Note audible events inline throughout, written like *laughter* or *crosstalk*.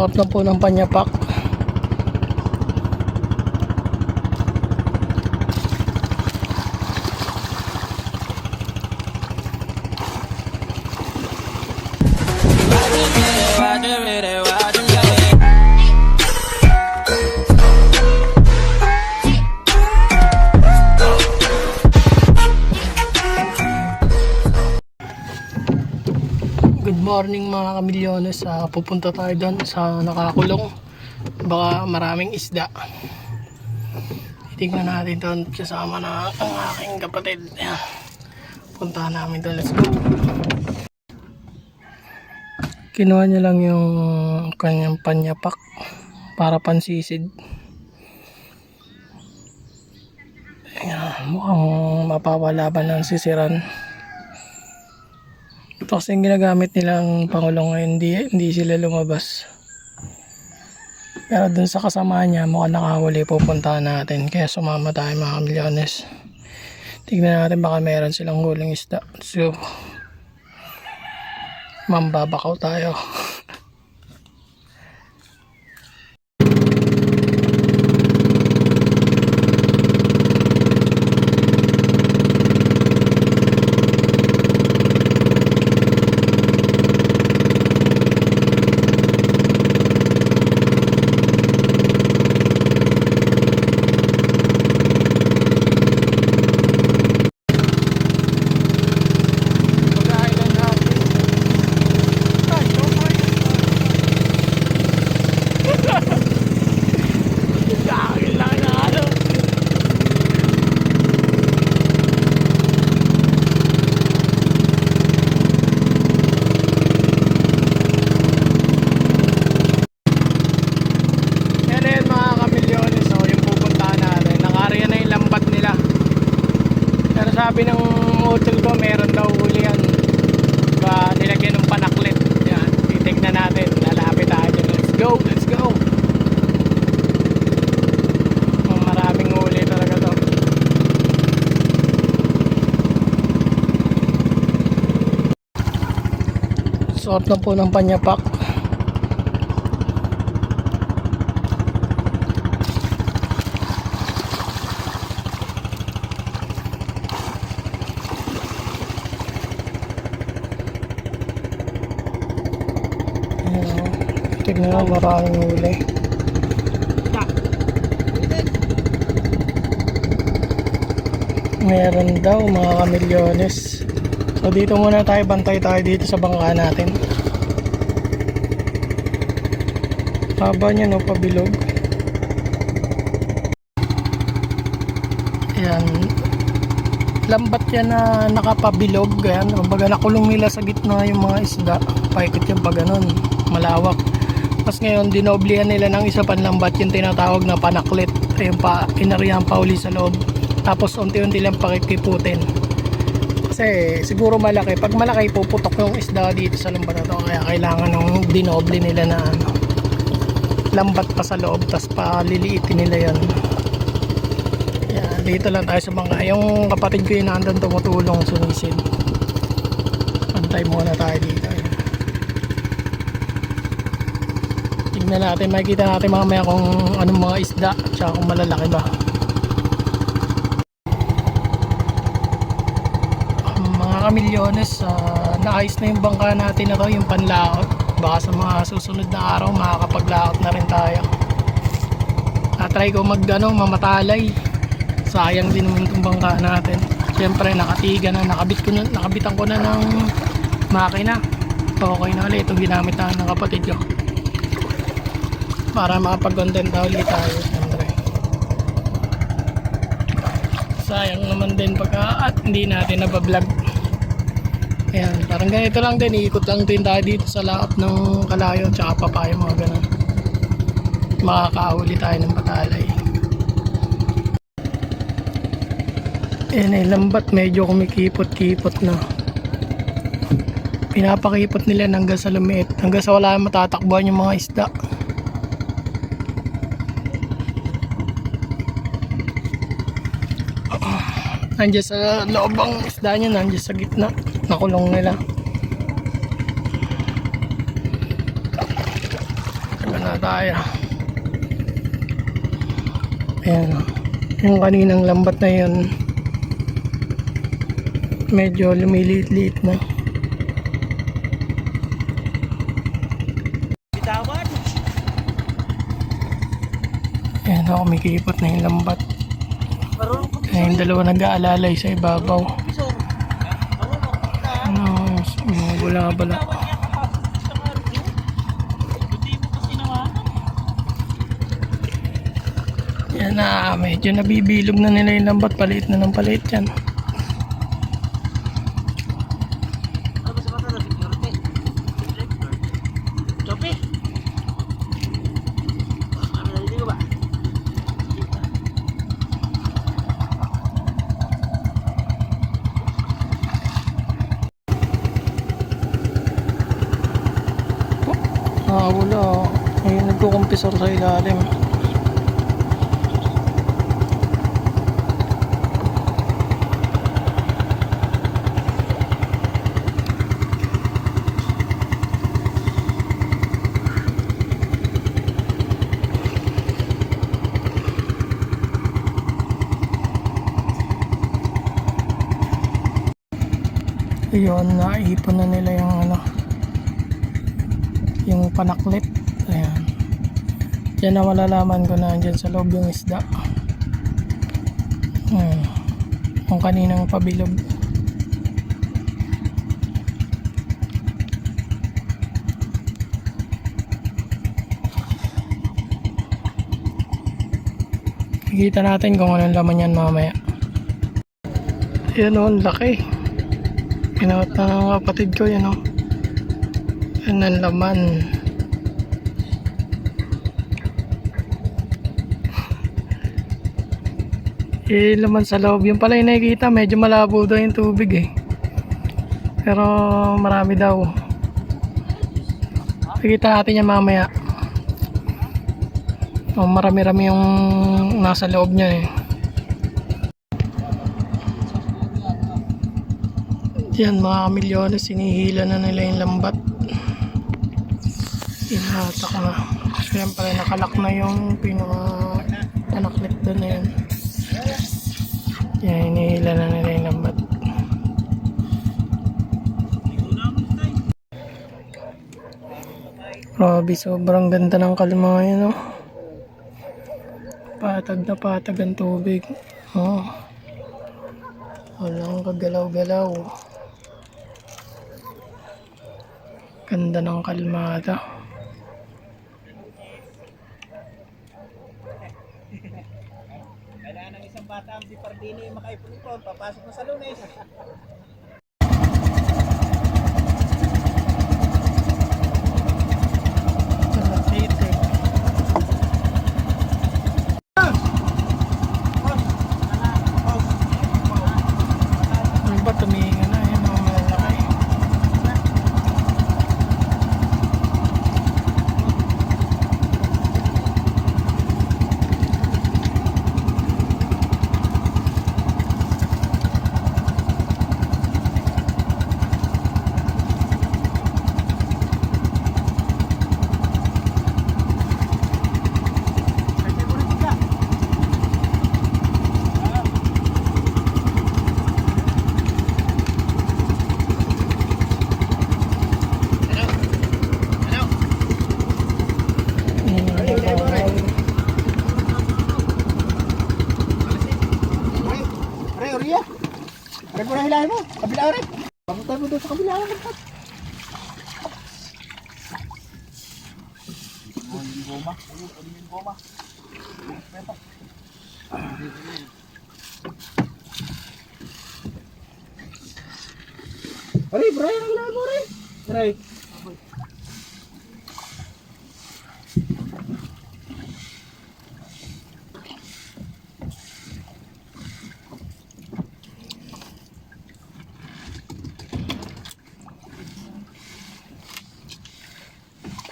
Suot na po ng panyapak. Morning mga kamilyones. Ah, pupunta tayo doon sa nakakulong. Baka maraming isda. Titignan natin doon kasama na ang aking kapatid. Ayan. Namin doon. Let's go. Kinuha niya lang yung kanyang panyapak para pansisid. Ayan, mukhang mapapalaban ng sisiran. Kasi yung ginagamit nilang Pangulong ngayon, hindi, hindi sila lumabas. Pero dun sa kasama niya, mukhang nakahuli, pupuntahan natin. Kaya sumama tayo mga milyones. Tignan natin baka meron silang huling isda. So, mambabakaw tayo. Mag-island hopping. Ay, okay. Laki lang na ano. Yan na yun mga kamilyones. So, yung pupuntahan natin. Nakarya na yung lambat nila. Pero sabi ng hotel ko, meron daw huli yan. Ba, nilagyan ng panaklit. Yan, titignan natin. Lalapit tayo dyan. Let's go, let's go. Oh, maraming huli talaga to. Suot na po ng panyapak. Tignan mo, maraming huli. Meron daw mga kamilyones. So dito muna tayo, bantay tayo dito sa bangka natin. Haba niya no, pabilog. Ayan. Lambat yan na nakapabilog. Ayan, kumbaga nakulong nila sa gitna yung mga isda. Paikot yung pag ganun. Malawak. Tapos ngayon, dinoblihan nila ng isa pang lambat yung tinatawag na panaklit. Ayun pa, inarihan pa uli sa loob. Tapos unti-unti lang pakikiputin. Kasi siguro malaki. Pag malaki, puputok yung isda dito sa lambat na to. Kaya kailangan ng dinoble nila na ano, lambat pa sa loob. Tapos paliliitin nila yan. Yan, dito lang tayo sa mga. Yung kapatid ko yung nandun tumutulong sumisid. Antay muna tayo dito. Ayan. Tignan natin, makikita natin mamaya kung anong mga isda tsaka kung malalaki ba. Um, mga kamilyones, ah, naayos na yung bangka natin na to, yung panlaot. Baka sa mga susunod na araw, makakapaglaot na rin tayo. Na-try ko mag ano, mamatalay. Sayang din naman itong bangka natin. Siyempre, nakatiga na, nakabit ko na, nakabitan ko na ng makina. Okay na ulit, itong ginamit na ng kapatid ko para makapag-content ulit tayo siyempre sayang naman din pagka at hindi natin nabablog ayan parang ganito lang din iikot lang din tayo dito sa laot ng kalayo tsaka papayo mga ganun. Makakahuli tayo ng patalay ayan ay lambat medyo kumikipot-kipot na. Pinapakipot nila hanggang sa lumiit hanggang sa wala matatakbuhan yung mga isda. Nandiyan sa loob ang isda niya nandiyan sa gitna nakulong nila tayo. Ayan. Yung kaninang lambat na yun, medyo lumiliit-liit na. Ayan ako, kumikipot na yung lambat. Ayan dalawa nag-aalalay sa ibabaw. pisor. Marunong ko na. Ano, mo kasi naman. Yan na, medyo nabibilog na nila yung lambat. Paliit na ng paliit yan. Ano ba sa mata na security? Chopi. Ano na ko ba? Ah, wala. Ayun, nagkukumpisor sa ilalim. Ayun, naipon na nila yung yung panaklit. Ayan. Diyan na malalaman ko na andyan sa loob yung isda. Hmm. Yung kaninang pabilog. Kikita natin kung anong laman yan mamaya. Yan o, ang laki. Pinawat na ng kapatid ko yan o. Yan ang laman. Eh, laman sa loob. Yung pala yung nakikita, medyo malabo daw yung tubig eh. Pero marami daw. Nakikita natin yan mamaya. Oh, marami-rami yung nasa loob niya eh. Yan mga kamilyones, sinihila na nila yung lambat. Inatak na. Pala nakalak na yung pinaka panaklit doon na yun. Yan, hinihila na nila yung lambat. Grabe, sobrang ganda ng kalma yun, oh. Patag na patag ang tubig. Oh. Walang kagalaw-galaw. Ganda ng kalmada. Ng isang bata ang si Pardini makaipon-ipon. Papasok na sa lunes. Kalatitik. Ano ba tumingin na? Yan ang malaki. Pre, Oria. Pre, mo. Kabila, Pre. Papunta mo doon sa kabila. Oh, yung goma. Yung goma. Pre, pre, ang hilahin mo, Pre.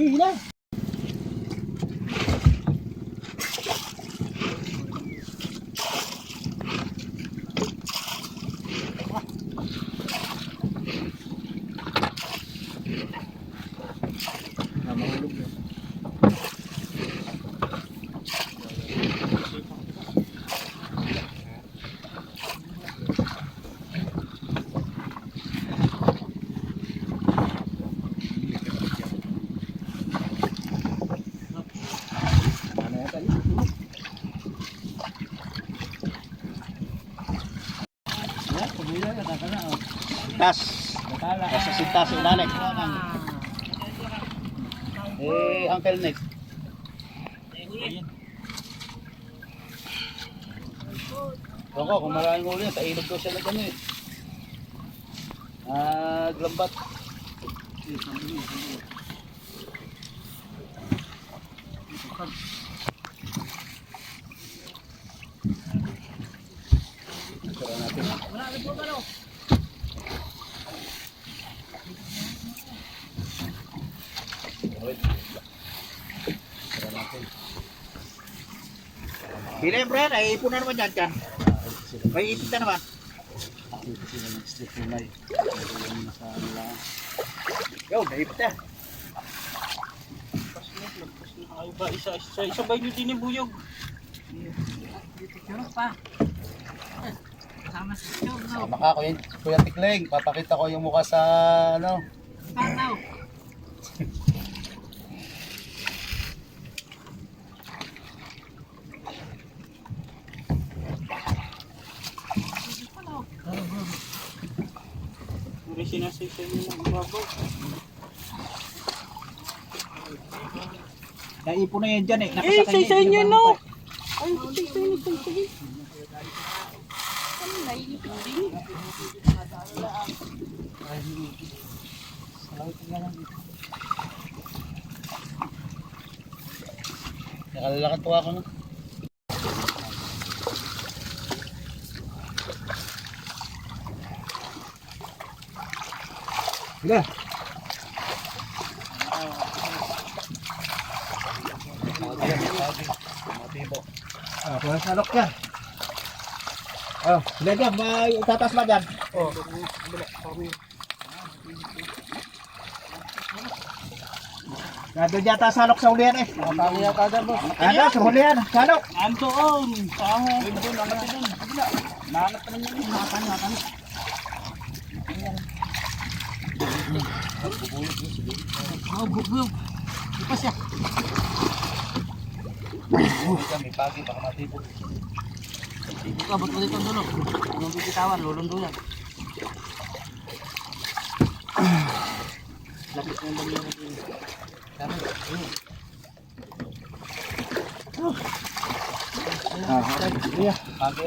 你呢 sa ilalim. Eh, Uncle Nick. Ako, kung maraming huli yan, kailog daw siya ng ano eh. Ah, glambat. Tara natin. Tara natin. Brand, ay ipon na naman dyan dyan. May ipit na naman. Yo, naipit na. Ay ba, isa, isa, isa ba yung dinibuyog? Sama ka, Kuya, Kuya Tikling. Papakita ko yung mukha sa ano. Puro sinasisay mo ng babaw. Naipon na yan dyan eh. Eh, Nakasakay isa isa yung inyo no! Ay, isa isa inyo sa sige. Nakalalakad po ako no. Matibo. Ah, pulang salok yan. Oh, sila dyan, may tatas ba dyan? Oh. Nandun yata salok sa ulian eh. Nakatali yata dyan boss. Ano, sa ulian, salok. Andoon! Sa ahong. Doon, ang natin doon. Nahanap ka naman yun. Nakakano, nakakano. Oh, bugyo. Ipas ya. May pagi, baka matibo. Ito, abot mo dito ang dulo. Anong bibitawan, lulundo yan. Lapit na dami yung Tama, ayun. Ah, okay. Iya. Pagi,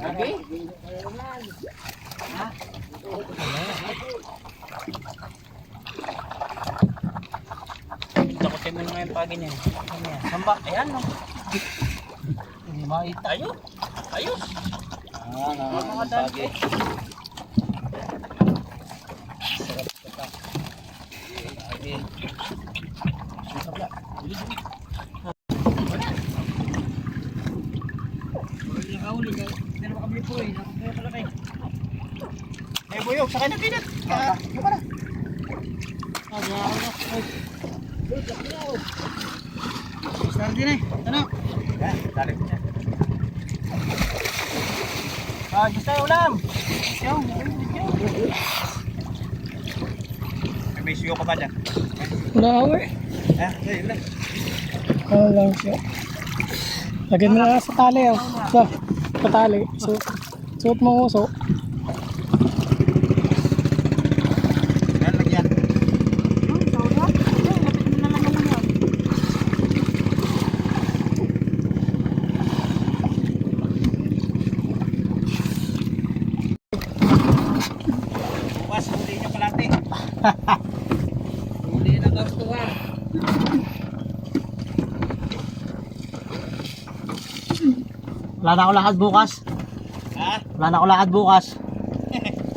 may pagi. Takutin mo nga yung pagi niya. Ano yan? Samba, ayan no. Hindi makita. Ayun. Ayos. Ah, na, Mga may dami. pagi. Sarap sa pa. Pagi. Nakahuli ka. Hindi na makabili po eh. Pala kayo. Eh, buyog, sakay na. Ah, ano ba na? Ah, ako na. Ay. Start din eh. Ano? Dali ko niya. Ah, gusto tayo ulam. Yo, May may suyo ka ba dyan? Wala ako eh. Ah, ayun lang. Ano lang siya. Lagyan mo na sa tali oh. Sa, पता ले सो चोट मो सो। Wala na ako bukas. Ha? Wala na ako lakad bukas. *laughs*